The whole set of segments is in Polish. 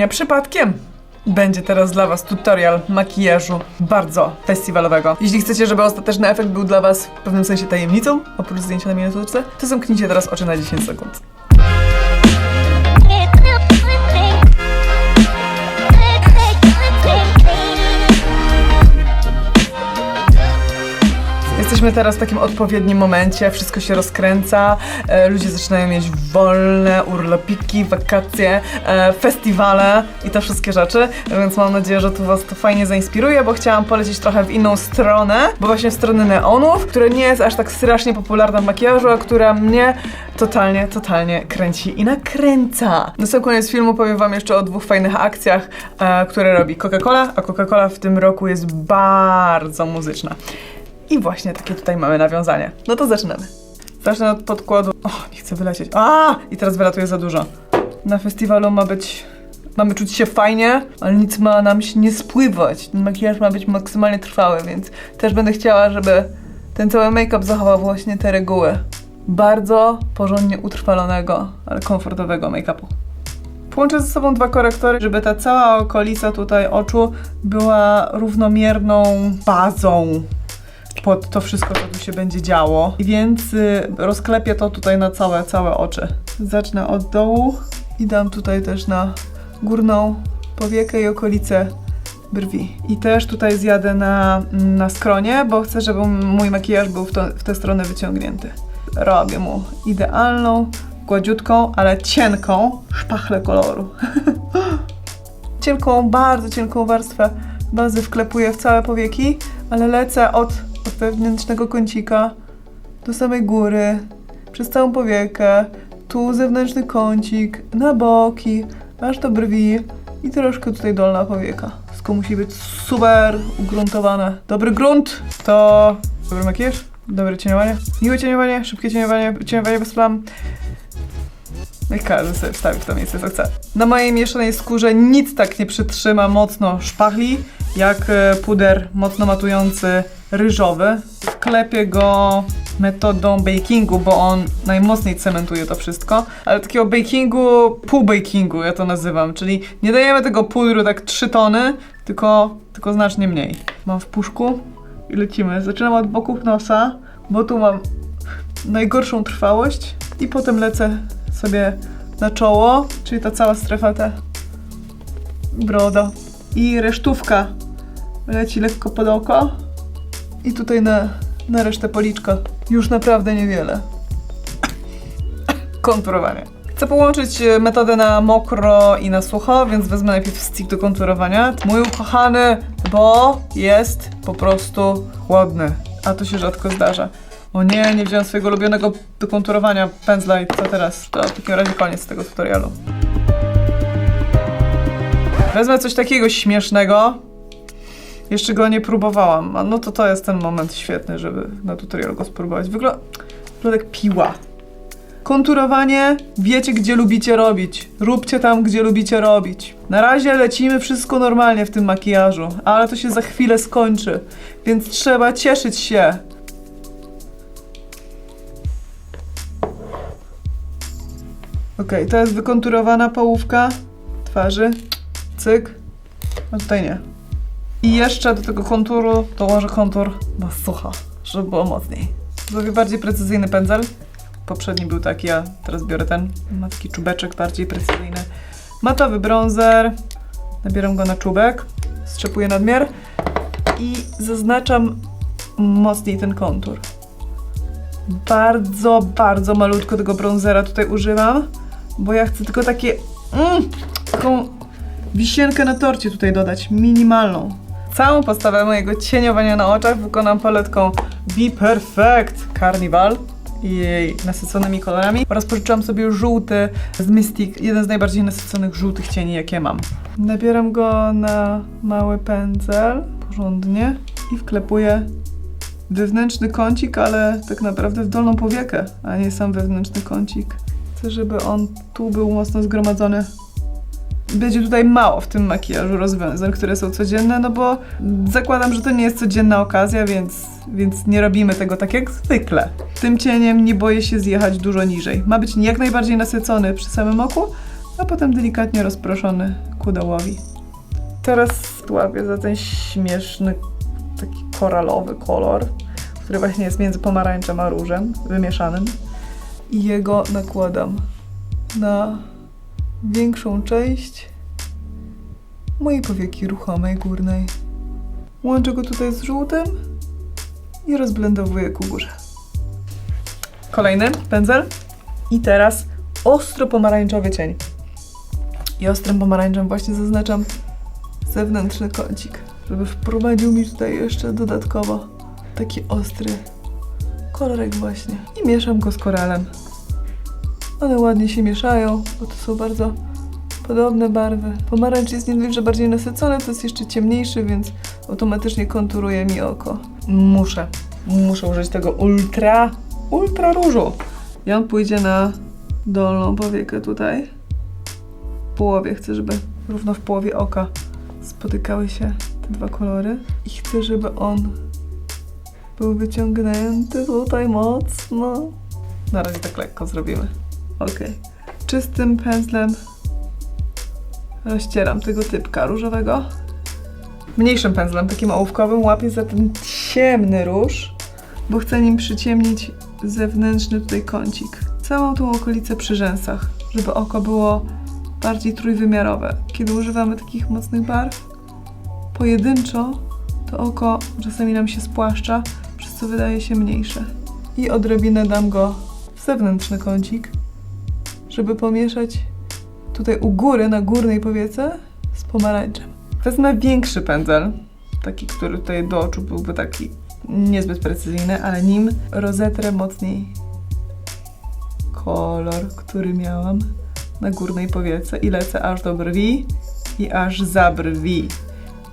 Nie przypadkiem. Będzie teraz dla Was tutorial makijażu bardzo festiwalowego. Jeśli chcecie, żeby ostateczny efekt był dla Was w pewnym sensie tajemnicą, oprócz zdjęcia na miniaturce, to zamknijcie teraz oczy na 10 sekund. Jesteśmy teraz w takim odpowiednim momencie, wszystko się rozkręca, e, ludzie zaczynają mieć wolne urlopiki, wakacje, e, festiwale i te wszystkie rzeczy, więc mam nadzieję, że tu Was to fajnie zainspiruje, bo chciałam polecieć trochę w inną stronę, bo właśnie w stronę neonów, która nie jest aż tak strasznie popularna w makijażu, a która mnie totalnie, totalnie kręci i nakręca. Na sam koniec filmu powiem Wam jeszcze o dwóch fajnych akcjach, e, które robi Coca-Cola, a Coca-Cola w tym roku jest bardzo muzyczna. I właśnie takie tutaj mamy nawiązanie. No to zaczynamy. Zacznę od podkładu. O, nie chcę wylecieć. A! I teraz wylatuje za dużo. Na festiwalu ma być. Mamy czuć się fajnie, ale nic ma nam się nie spływać. Ten makijaż ma być maksymalnie trwały, więc też będę chciała, żeby ten cały make-up zachował właśnie te reguły. Bardzo porządnie utrwalonego, ale komfortowego make-upu. Połączę ze sobą dwa korektory, żeby ta cała okolica tutaj oczu była równomierną bazą pod to wszystko, co tu się będzie działo. Więc y, rozklepię to tutaj na całe, całe oczy. Zacznę od dołu i dam tutaj też na górną powiekę i okolice brwi. I też tutaj zjadę na, na skronie, bo chcę, żeby mój makijaż był w, to, w tę stronę wyciągnięty. Robię mu idealną, gładziutką, ale cienką szpachlę koloru. cienką, bardzo cienką warstwę bazy wklepuję w całe powieki, ale lecę od wewnętrznego kącika do samej góry, przez całą powiekę, tu zewnętrzny kącik, na boki, aż do brwi i troszkę tutaj dolna powieka. Wszystko musi być super ugruntowane. Dobry grunt to dobry makijaż, dobre cieniowanie, miłe cieniowanie, szybkie cieniowanie, cieniowanie bez plam. Niech każdy sobie wstawi w to miejsce, co chce. Na mojej mieszanej skórze nic tak nie przytrzyma mocno szpachli, jak e, puder mocno matujący ryżowy. Wklepię go metodą bakingu, bo on najmocniej cementuje to wszystko, ale takiego bakingu, pół bakingu ja to nazywam, czyli nie dajemy tego pudru tak 3 tony, tylko, tylko znacznie mniej. Mam w puszku i lecimy. Zaczynam od boków nosa, bo tu mam najgorszą trwałość i potem lecę sobie na czoło, czyli ta cała strefa ta broda. I resztówka leci lekko pod oko i tutaj na, na resztę policzka. Już naprawdę niewiele. Konturowanie. Chcę połączyć e, metodę na mokro i na sucho, więc wezmę najpierw stick do konturowania. Mój ukochany, bo jest po prostu ładny. A to się rzadko zdarza. O nie, nie wziąłem swojego ulubionego do konturowania pędzla i co teraz? To w takim razie koniec tego tutorialu. Wezmę coś takiego śmiesznego. Jeszcze go nie próbowałam. A no to to jest ten moment świetny, żeby na tutorialu go spróbować. Wygląda wygląda jak piła. Konturowanie wiecie, gdzie lubicie robić. Róbcie tam, gdzie lubicie robić. Na razie lecimy wszystko normalnie w tym makijażu, ale to się za chwilę skończy, więc trzeba cieszyć się. Okej, to jest wykonturowana połówka twarzy. Cyk. A tutaj nie. I jeszcze do tego konturu dołożę kontur na sucho, żeby było mocniej. Zrobię bardziej precyzyjny pędzel. Poprzedni był taki, a teraz biorę ten. Ma taki czubeczek bardziej precyzyjny. Matowy bronzer. Nabieram go na czubek. Strzepuję nadmiar. I zaznaczam mocniej ten kontur. Bardzo, bardzo malutko tego bronzera tutaj używam, bo ja chcę tylko takie... Mm, taką wisienkę na torcie tutaj dodać, minimalną. Całą postawę mojego cieniowania na oczach wykonam paletką Be Perfect Carnival i jej nasyconymi kolorami oraz pożyczyłam sobie żółty z Mystic, jeden z najbardziej nasyconych żółtych cieni jakie mam. Nabieram go na mały pędzel, porządnie i wklepuję wewnętrzny kącik, ale tak naprawdę w dolną powiekę, a nie sam wewnętrzny kącik. Chcę, żeby on tu był mocno zgromadzony będzie tutaj mało w tym makijażu rozwiązań, które są codzienne, no bo zakładam, że to nie jest codzienna okazja, więc, więc nie robimy tego tak jak zwykle. Tym cieniem nie boję się zjechać dużo niżej. Ma być jak najbardziej nasycony przy samym oku, a potem delikatnie rozproszony ku dołowi. Teraz łapię za ten śmieszny, taki koralowy kolor, który właśnie jest między pomarańczem a różem wymieszanym. I jego nakładam na większą część mojej powieki ruchomej górnej. Łączę go tutaj z żółtym i rozblendowuję ku górze. Kolejny pędzel. I teraz ostro pomarańczowy cień. I ostrym pomarańczem właśnie zaznaczam zewnętrzny kącik, żeby wprowadził mi tutaj jeszcze dodatkowo taki ostry kolorek właśnie. I mieszam go z koralem. One ładnie się mieszają, bo to są bardzo podobne barwy. Pomarańcz jest nie dość, że bardziej nasycony, to jest jeszcze ciemniejszy, więc automatycznie konturuje mi oko. Muszę, muszę użyć tego ultra, ultra różu. I on pójdzie na dolną powiekę tutaj. W połowie chcę, żeby równo w połowie oka spotykały się te dwa kolory. I chcę, żeby on był wyciągnięty tutaj mocno. Na razie tak lekko zrobimy. Ok. Czystym pędzlem rozcieram tego typka różowego. Mniejszym pędzlem, takim ołówkowym, łapię za ten ciemny róż, bo chcę nim przyciemnić zewnętrzny tutaj kącik. Całą tą okolicę przy rzęsach, żeby oko było bardziej trójwymiarowe. Kiedy używamy takich mocnych barw, pojedynczo to oko czasami nam się spłaszcza, co wydaje się mniejsze. I odrobinę dam go w zewnętrzny kącik, żeby pomieszać tutaj u góry, na górnej powiece z pomarańczem. Wezmę większy pędzel, taki, który tutaj do oczu byłby taki niezbyt precyzyjny, ale nim rozetrę mocniej kolor, który miałam na górnej powiece i lecę aż do brwi i aż za brwi.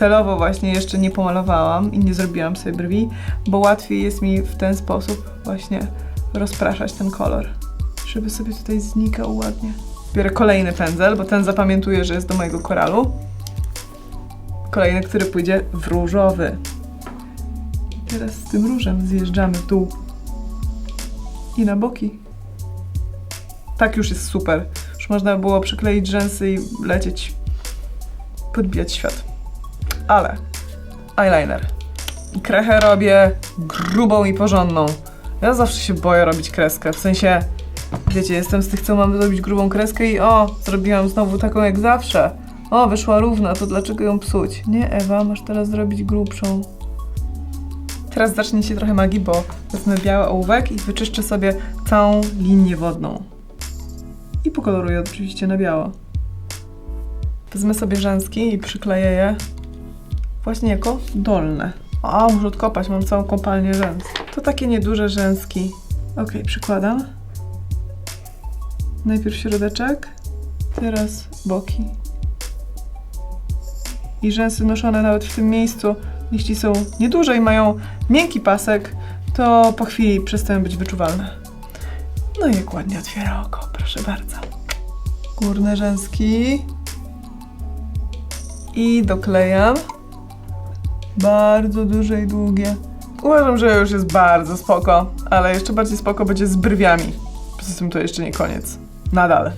Celowo właśnie jeszcze nie pomalowałam i nie zrobiłam sobie brwi, bo łatwiej jest mi w ten sposób właśnie rozpraszać ten kolor, żeby sobie tutaj znikał ładnie. Biorę kolejny pędzel, bo ten zapamiętuję, że jest do mojego koralu. Kolejny, który pójdzie w różowy. I teraz z tym różem zjeżdżamy w dół i na boki. Tak już jest super. Już można było przykleić rzęsy i lecieć, podbijać świat. Ale eyeliner. I krechę robię grubą i porządną. Ja zawsze się boję robić kreskę, w sensie, wiecie, jestem z tych, co mam zrobić grubą kreskę i o, zrobiłam znowu taką jak zawsze. O, wyszła równa, to dlaczego ją psuć? Nie, Ewa, masz teraz zrobić grubszą. Teraz zacznie się trochę magii, bo wezmę biały ołówek i wyczyszczę sobie całą linię wodną. I pokoloruję oczywiście na biało. Wezmę sobie rzęski i przykleję je właśnie jako dolne. A, muszę odkopać, mam całą kopalnię rzęs. To takie nieduże rzęski. Ok, przykładam. Najpierw środeczek, teraz boki. I rzęsy noszone nawet w tym miejscu, jeśli są nieduże i mają miękki pasek, to po chwili przestają być wyczuwalne. No i jak ładnie otwiera oko, proszę bardzo. Górne rzęski. I doklejam. Bardzo duże i długie. Uważam, że już jest bardzo spoko, ale jeszcze bardziej spoko będzie z brwiami. Poza tym to jeszcze nie koniec. Nadal.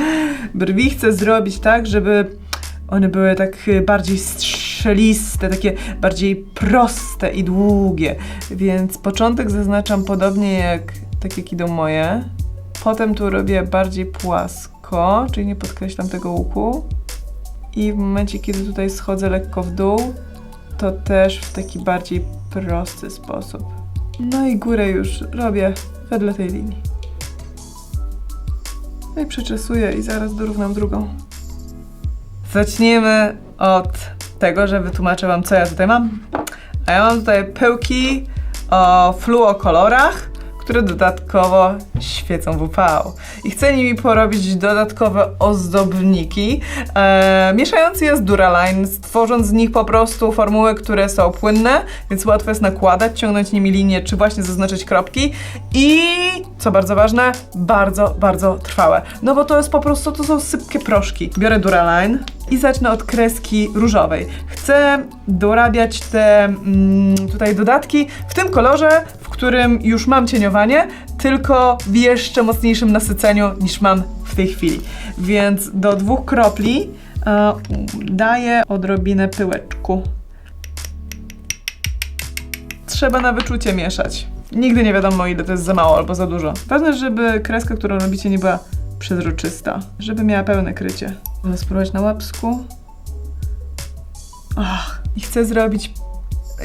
Brwi chcę zrobić tak, żeby one były tak y, bardziej strzeliste, takie bardziej proste i długie. Więc początek zaznaczam podobnie jak tak jak idą moje. Potem tu robię bardziej płasko, czyli nie podkreślam tego łuku. I w momencie, kiedy tutaj schodzę lekko w dół, to też w taki bardziej prosty sposób. No i górę już robię wedle tej linii. No i przeczesuję i zaraz dorównam drugą. Zaczniemy od tego, że wytłumaczę Wam, co ja tutaj mam. A ja mam tutaj pyłki o fluokolorach, które dodatkowo świecą w UV. I chcę nimi porobić dodatkowe ozdobniki, e, mieszając je z Duraline, tworząc z nich po prostu formuły, które są płynne, więc łatwo jest nakładać, ciągnąć nimi linię, czy właśnie zaznaczyć kropki i, co bardzo ważne, bardzo, bardzo trwałe. No bo to jest po prostu, to są sypkie proszki. Biorę Duraline i zacznę od kreski różowej. Chcę dorabiać te mm, tutaj dodatki w tym kolorze, w którym już mam cieniowanie, tylko w jeszcze mocniejszym nasyceniu niż mam w tej chwili. Więc do dwóch kropli e, daję odrobinę pyłeczku. Trzeba na wyczucie mieszać. Nigdy nie wiadomo, ile to jest za mało albo za dużo. Ważne, żeby kreska, którą robicie, nie była przezroczysta, żeby miała pełne krycie. Będę spróbować na łapsku. Ach, i chcę zrobić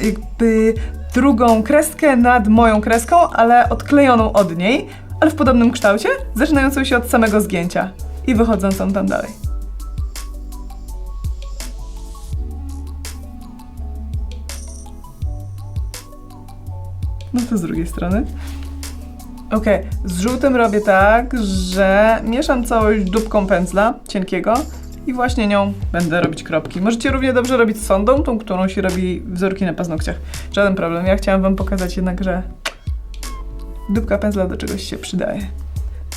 jakby drugą kreskę nad moją kreską, ale odklejoną od niej, ale w podobnym kształcie, zaczynającą się od samego zgięcia i wychodzącą tam dalej. No to z drugiej strony. Okej, z żółtym robię tak, że mieszam całość dupką pędzla cienkiego i właśnie nią będę robić kropki. Możecie równie dobrze robić sondą, tą, którą się robi wzorki na paznokciach. Żaden problem. Ja chciałam wam pokazać jednak, że dupka pędzla do czegoś się przydaje.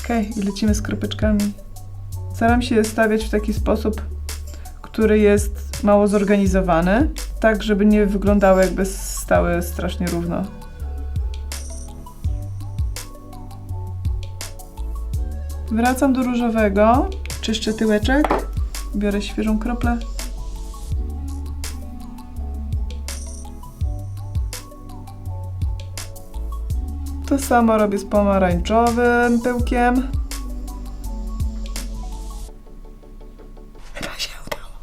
Okej, i lecimy z kropeczkami. Staram się stawiać w taki sposób, który jest mało zorganizowany, tak żeby nie wyglądały jakby stały strasznie równo. Wracam do różowego, czyszczę tyłeczek, biorę świeżą kroplę. To samo robię z pomarańczowym pyłkiem. Chyba się udało.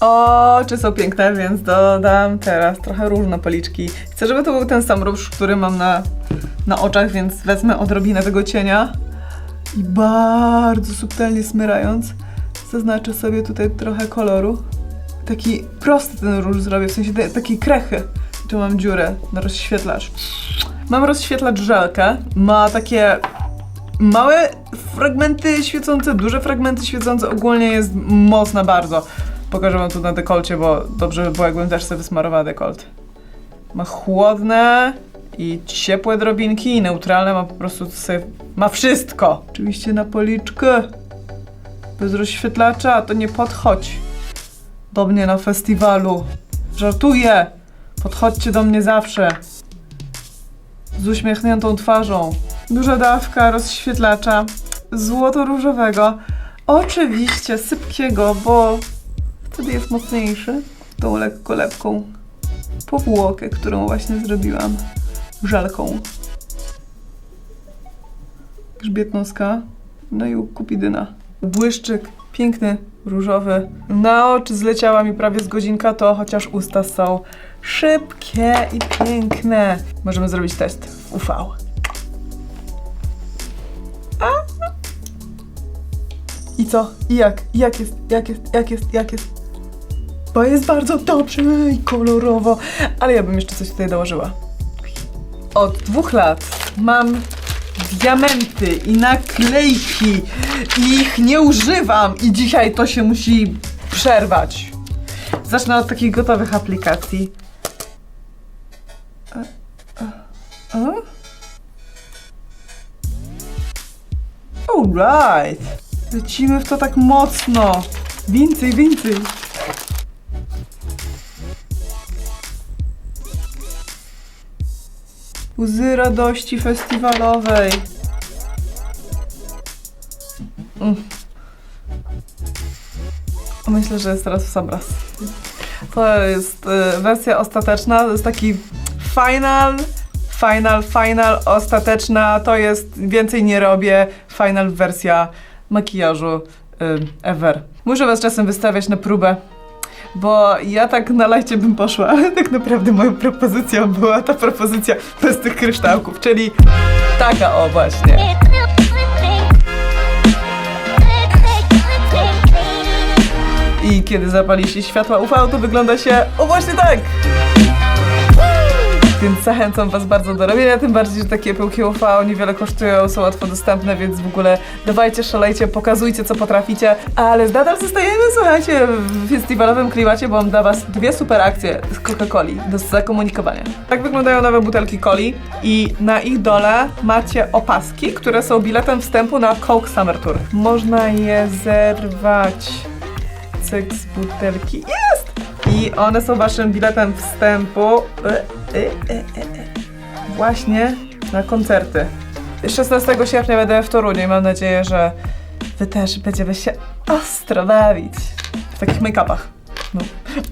O, czy są piękne, więc dodam teraz trochę róż na policzki. Chcę, żeby to był ten sam róż, który mam na, na oczach, więc wezmę odrobinę tego cienia i bardzo subtelnie smyrając, zaznaczę sobie tutaj trochę koloru. Taki prosty ten róż zrobię, w sensie te- takiej krechy. Tu mam dziurę na rozświetlacz. Mam rozświetlacz żelkę, ma takie małe fragmenty świecące, duże fragmenty świecące, ogólnie jest mocna bardzo. Pokażę wam tu na dekolcie, bo dobrze by było, jakbym też sobie wysmarowała dekolt. Ma chłodne i ciepłe drobinki i neutralne, ma po prostu ma wszystko. Oczywiście na policzkę. Bez rozświetlacza to nie podchodź do mnie na festiwalu. Żartuję. Podchodźcie do mnie zawsze. Z uśmiechniętą twarzą. Duża dawka rozświetlacza złoto-różowego. Oczywiście sypkiego, bo wtedy jest mocniejszy. Tą lekko lepką powłokę, którą właśnie zrobiłam żelką. Grzbietnoska, no i kupidyna. Błyszczyk, piękny, różowy. Na oczy zleciała mi prawie z godzinka, to chociaż usta są szybkie i piękne. Możemy zrobić test UV. A? I co? I jak? I jak jest? Jak jest? Jak jest? Jak jest? Bo jest bardzo dobrze i kolorowo, ale ja bym jeszcze coś tutaj dołożyła. Od dwóch lat mam diamenty i naklejki i ich nie używam i dzisiaj to się musi przerwać. Zacznę od takich gotowych aplikacji. Alright. Lecimy w to tak mocno. Więcej, więcej. Łzy radości festiwalowej. Mm. Myślę, że jest teraz w sam raz. To jest y, wersja ostateczna, to jest taki final, final, final, ostateczna, to jest więcej nie robię, final wersja makijażu y, ever. Muszę was czasem wystawiać na próbę, bo ja tak na lajcie bym poszła, ale tak naprawdę moją propozycją była ta propozycja bez tych kryształków, czyli taka o właśnie. I kiedy zapali się światła UV, to wygląda się o właśnie tak! Więc zachęcam Was bardzo do robienia, tym bardziej, że takie pyłki UV niewiele kosztują, są łatwo dostępne, więc w ogóle dawajcie, szalejcie, pokazujcie co potraficie, ale nadal zostajemy, słuchajcie, w festiwalowym klimacie, bo mam dla Was dwie super akcje z Coca-Coli do zakomunikowania. Tak wyglądają nowe butelki coli i na ich dole macie opaski, które są biletem wstępu na Coke Summer Tour. Można je zerwać cyk z butelki. Jest! I one są waszym biletem wstępu e, e, e, e. właśnie na koncerty. 16 sierpnia będę w Toruniu i mam nadzieję, że wy też będziemy się ostro bawić. W takich make-upach. No.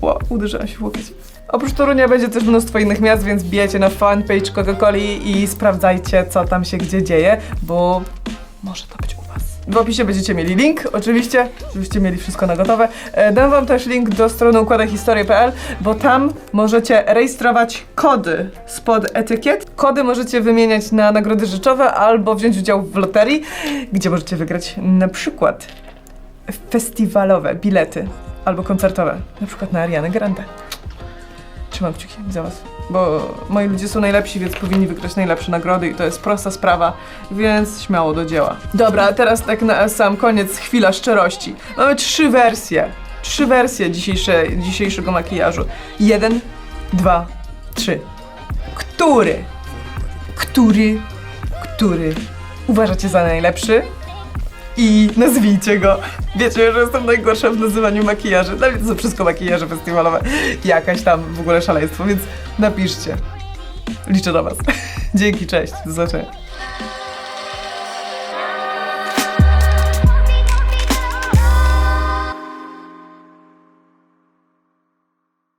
Ło, uderzyłam się w łokieć. Oprócz Torunia będzie też mnóstwo innych miast, więc bijecie na fanpage Coca-Coli i sprawdzajcie, co tam się gdzie dzieje, bo może to być. W opisie będziecie mieli link, oczywiście, żebyście mieli wszystko na gotowe. E, Dam Wam też link do strony układahistorie.pl, bo tam możecie rejestrować kody spod etykiet. Kody możecie wymieniać na nagrody rzeczowe albo wziąć udział w loterii, gdzie możecie wygrać na przykład festiwalowe bilety albo koncertowe, na przykład na Arianę Grande. Trzymam kciuki za was, bo moi ludzie są najlepsi, więc powinni wygrać najlepsze nagrody i to jest prosta sprawa, więc śmiało do dzieła. Dobra, teraz tak na sam koniec chwila szczerości. Mamy trzy wersje, trzy wersje dzisiejsze, dzisiejszego makijażu. Jeden, dwa, trzy. Który, który, który uważacie za najlepszy? I nazwijcie go. Wiecie, że jestem najgorsza w nazywaniu makijaży. Mnie to wszystko makijaże festiwalowe. Jakaś tam w ogóle szaleństwo, więc napiszcie. Liczę na was. Dzięki, cześć. Do zobaczenia.